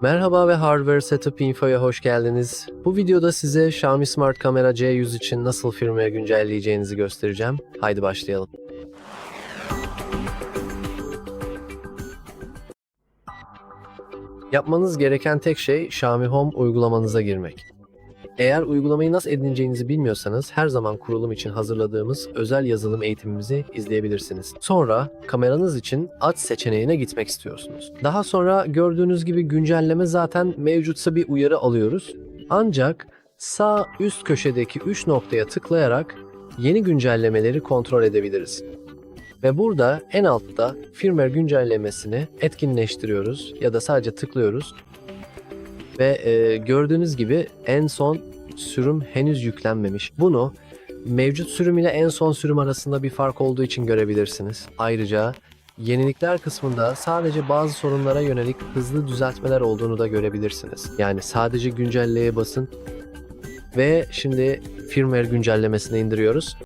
Merhaba ve Hardware Setup Info'ya hoş geldiniz. Bu videoda size Xiaomi Smart Camera C100 için nasıl firmware güncelleyeceğinizi göstereceğim. Haydi başlayalım. Yapmanız gereken tek şey Xiaomi Home uygulamanıza girmek. Eğer uygulamayı nasıl edineceğinizi bilmiyorsanız her zaman kurulum için hazırladığımız özel yazılım eğitimimizi izleyebilirsiniz. Sonra kameranız için aç seçeneğine gitmek istiyorsunuz. Daha sonra gördüğünüz gibi güncelleme zaten mevcutsa bir uyarı alıyoruz. Ancak sağ üst köşedeki 3 noktaya tıklayarak yeni güncellemeleri kontrol edebiliriz. Ve burada en altta firmware güncellemesini etkinleştiriyoruz ya da sadece tıklıyoruz ve e, gördüğünüz gibi en son sürüm henüz yüklenmemiş. Bunu mevcut sürüm ile en son sürüm arasında bir fark olduğu için görebilirsiniz. Ayrıca yenilikler kısmında sadece bazı sorunlara yönelik hızlı düzeltmeler olduğunu da görebilirsiniz. Yani sadece güncelleye basın ve şimdi firmware güncellemesini indiriyoruz.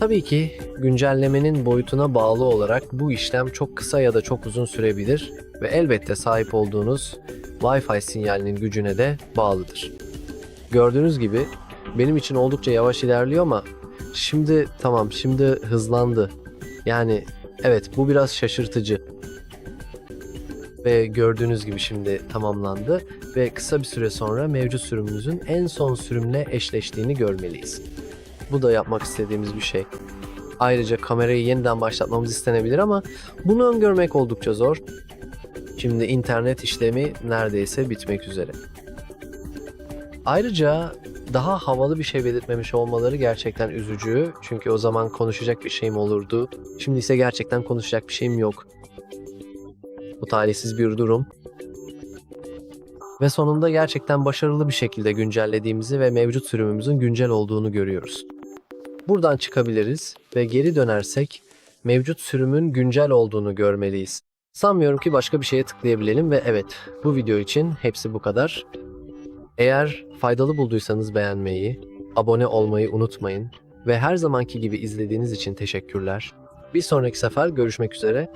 Tabii ki güncellemenin boyutuna bağlı olarak bu işlem çok kısa ya da çok uzun sürebilir ve elbette sahip olduğunuz Wi-Fi sinyalinin gücüne de bağlıdır. Gördüğünüz gibi benim için oldukça yavaş ilerliyor ama şimdi tamam şimdi hızlandı. Yani evet bu biraz şaşırtıcı. Ve gördüğünüz gibi şimdi tamamlandı ve kısa bir süre sonra mevcut sürümümüzün en son sürümle eşleştiğini görmeliyiz. Bu da yapmak istediğimiz bir şey. Ayrıca kamerayı yeniden başlatmamız istenebilir ama bunu öngörmek oldukça zor. Şimdi internet işlemi neredeyse bitmek üzere. Ayrıca daha havalı bir şey belirtmemiş olmaları gerçekten üzücü. Çünkü o zaman konuşacak bir şeyim olurdu. Şimdi ise gerçekten konuşacak bir şeyim yok. Bu talihsiz bir durum. Ve sonunda gerçekten başarılı bir şekilde güncellediğimizi ve mevcut sürümümüzün güncel olduğunu görüyoruz. Buradan çıkabiliriz ve geri dönersek mevcut sürümün güncel olduğunu görmeliyiz. Sanmıyorum ki başka bir şeye tıklayabilelim ve evet bu video için hepsi bu kadar. Eğer faydalı bulduysanız beğenmeyi, abone olmayı unutmayın ve her zamanki gibi izlediğiniz için teşekkürler. Bir sonraki sefer görüşmek üzere.